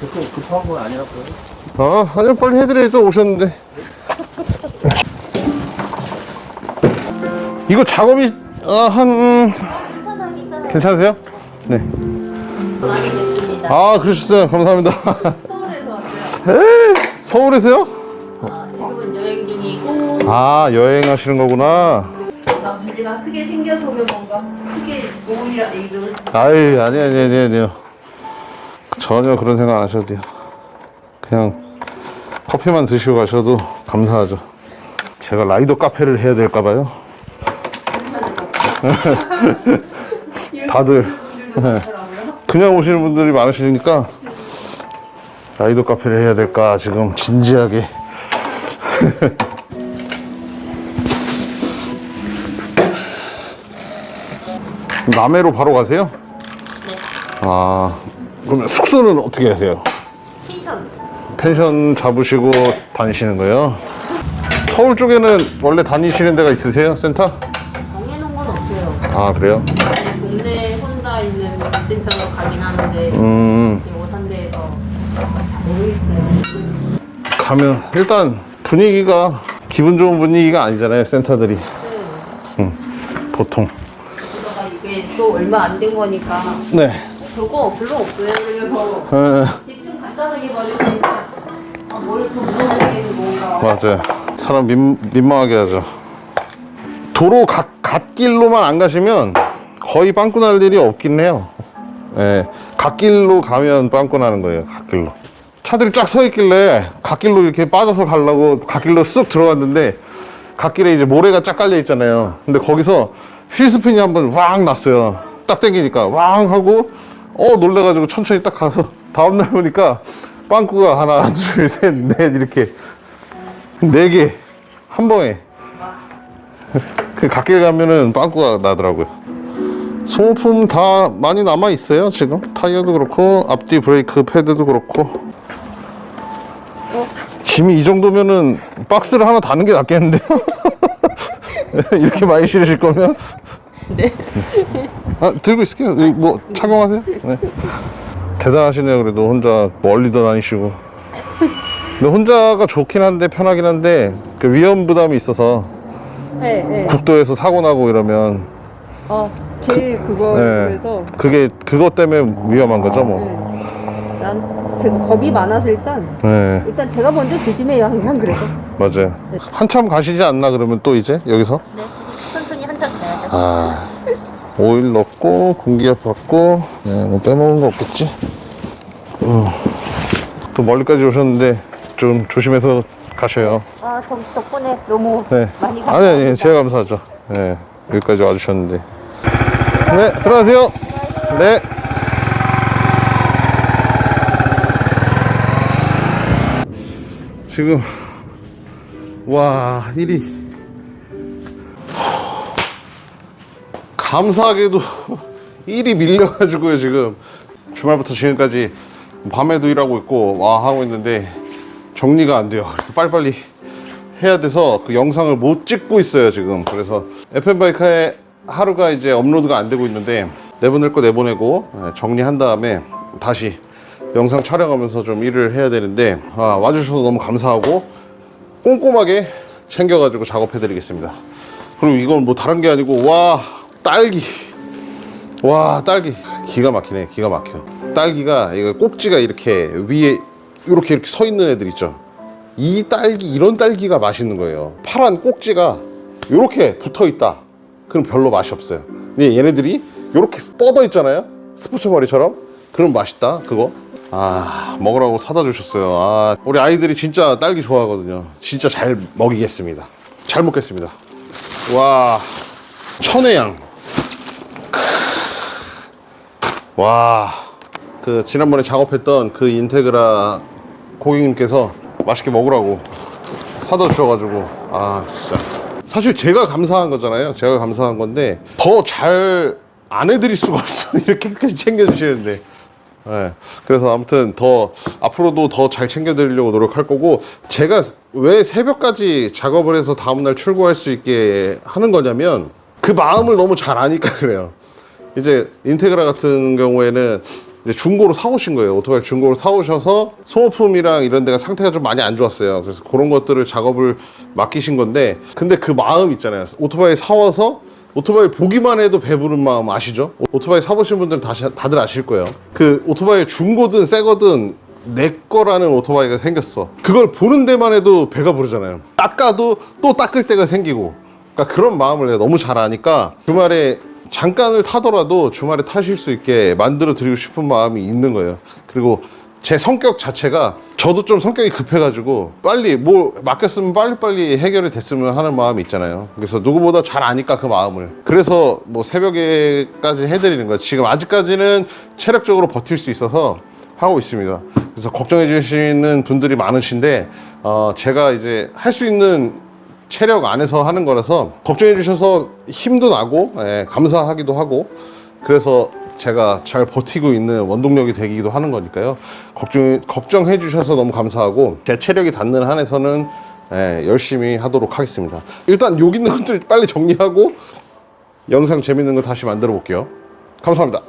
급한 건 아니라고요. 아, 아니요, 빨리 해드려야죠, 오셨는데. 이거 작업이, 아, 한, 괜찮으세요? 네. 됐습니다. 아, 그러셨어요. 감사합니다. 서울에서 왔어요. 에이, 서울에서요? 아, 지금은 여행 중이고 아, 여행하시는 거구나. 나 문제가 크게 생겨서 오면 뭔가 크게 오이라 이거 아이, 아니, 아니, 아니, 아니요. 전혀 그런 생각 안 하셔도 돼요. 그냥 커피만 드시고 가셔도 감사하죠. 제가 라이더 카페를 해야 될까 봐요. 다들 네. 그냥 오시는 분들이 많으시니까 라이더 카페를 해야 될까 지금 진지하게 남해로 바로 가세요? 아 그러면 숙소는 어떻게 하세요? 펜션 펜션 잡으시고 다니시는 거예요? 서울 쪽에는 원래 다니시는 데가 있으세요? 센터? 정해놓은 건 없어요. 아 그래요? 동네 혼자 있는 센터로 가긴 하는데 음 이 오산대에서 모르겠어요. 가면 일단 분위기가 기분 좋은 분위기가 아니잖아요 센터들이 음, 보통 그러다가 이게 또 얼마 안 된 거니까 네 별거 별로 없어요. 그래서 에, 대충 간단하게 말해주니까 아, 뭘또 물어보게 뭔가 맞아요. 사람 민, 민망하게 하죠. 도로 갓, 갓길로만 안 가시면 거의 빵꾸 날 일이 없긴 해요. 예, 갓길로 가면 빵꾸 나는 거예요 갓길로. 차들이 쫙 서 있길래 갓길로 이렇게 빠져서 가려고 갓길로 쑥 들어갔는데 갓길에 이제 모래가 쫙 깔려 있잖아요. 근데 거기서 휠스핀이 한번 왕 났어요. 딱 당기니까 왕 하고 어 놀래가지고 천천히 딱 가서 다음날 보니까 빵꾸가 하나 둘 셋 넷 이렇게 네 개 한 번에. 그 갓길 가면은 빵꾸가 나더라고요. 소모품 다 많이 남아 있어요 지금? 타이어도 그렇고 앞뒤 브레이크 패드도 그렇고. 짐이 이 정도면은 박스를 하나 다는 게 낫겠는데요? 이렇게 많이 실으실 거면? 네. 아 들고 있을게요. 여기 뭐 착용하세요. 네. 대단하시네요 그래도. 혼자 멀리도 다니시고. 근데 혼자가 좋긴 한데 편하긴 한데 그 위험 부담이 있어서 네, 네. 국도에서 사고 나고 이러면 어, 제일 그거 네. 그래서 그게 그것 때문에 위험한 거죠 뭐. 난 제가 겁이 많아서 일단 네. 일단 제가 먼저 조심해요 항상 그래서. 맞아요. 한참 가시지 않나 그러면 또 이제? 여기서? 네 천천히 한참 가야죠. 아 오일 넣고 공기압 받고 네, 뭐 빼먹은 거 없겠지. 어. 또 멀리까지 오셨는데 좀 조심해서 가셔요. 아 덕, 덕분에 너무 네. 많이 아니 감사합니다 아니 제가 감사하죠. 네 여기까지 와주셨는데. 네 들어가세요. 네. 지금 와 일이 감사하게도 일이 밀려가지고요 지금. 주말부터 지금까지 밤에도 일하고 있고 와 하고 있는데 정리가 안 돼요. 그래서 빨리빨리 해야 돼서 그 영상을 못 찍고 있어요 지금. 그래서 FM 바이카에 하루가 이제 업로드가 안 되고 있는데 내보낼 거 내보내고 예, 정리한 다음에 다시 영상 촬영하면서 좀 일을 해야 되는데 아, 와주셔서 너무 감사하고 꼼꼼하게 챙겨가지고 작업해 드리겠습니다. 그리고 이건 뭐 다른 게 아니고 와 딸기. 와 딸기. 기가 막히네 기가 막혀. 딸기가 이거 꼭지가 이렇게 위에 이렇게 이렇게 서 있는 애들 있죠. 이 딸기 이런 딸기가 맛있는 거예요. 파란 꼭지가 이렇게 붙어 있다. 그럼 별로 맛이 없어요. 근데 얘네들이 이렇게 뻗어 있잖아요. 스포츠 머리처럼. 그럼 맛있다 그거. 아 먹으라고 사다 주셨어요. 아 우리 아이들이 진짜 딸기 좋아하거든요. 진짜 잘 먹이겠습니다. 잘 먹겠습니다. 와 천혜향 와, 그 지난번에 작업했던 그 인테그라 고객님께서 맛있게 먹으라고 사다 주셔가지고 아 진짜 사실 제가 감사한 거잖아요. 제가 감사한 건데 더 잘 안 해드릴 수가 없어 이렇게까지 챙겨주시는데. 네, 그래서 아무튼 더 앞으로도 더 잘 챙겨드리려고 노력할 거고 제가 왜 새벽까지 작업을 해서 다음날 출고할 수 있게 하는 거냐면 그 마음을 너무 잘 아니까 그래요. 이제 인테그라 같은 경우에는 이제 중고로 사오신 거예요. 오토바이 중고로 사오셔서 소모품이랑 이런 데가 상태가 좀 많이 안 좋았어요. 그래서 그런 것들을 작업을 맡기신 건데, 근데 그 마음 있잖아요. 오토바이 사와서 오토바이 보기만 해도 배부른 마음 아시죠? 오토바이 사보신 분들은 다시, 다들 아실 거예요. 그 오토바이 중고든 새거든 내 거라는 오토바이가 생겼어. 그걸 보는 데만 해도 배가 부르잖아요. 닦아도 또 닦을 때가 생기고. 그러니까 그런 마음을 내가 너무 잘 아니까 주말에 잠깐을 타더라도 주말에 타실 수 있게 만들어 드리고 싶은 마음이 있는 거예요. 그리고 제 성격 자체가 저도 좀 성격이 급해가지고 빨리 뭐 맡겼으면 빨리빨리 해결이 됐으면 하는 마음이 있잖아요. 그래서 누구보다 잘 아니까 그 마음을. 그래서 뭐 새벽에까지 해드리는 거예요. 지금 아직까지는 체력적으로 버틸 수 있어서 하고 있습니다. 그래서 걱정해 주시는 분들이 많으신데 어, 제가 이제 할 수 있는 체력 안에서 하는 거라서 걱정해 주셔서 힘도 나고 예, 감사하기도 하고 그래서 제가 잘 버티고 있는 원동력이 되기도 하는 거니까요. 걱정 걱정해 주셔서 너무 감사하고 제 체력이 닿는 한에서는 예, 열심히 하도록 하겠습니다. 일단 여기 있는 것들 빨리 정리하고 영상 재밌는 거 다시 만들어 볼게요. 감사합니다.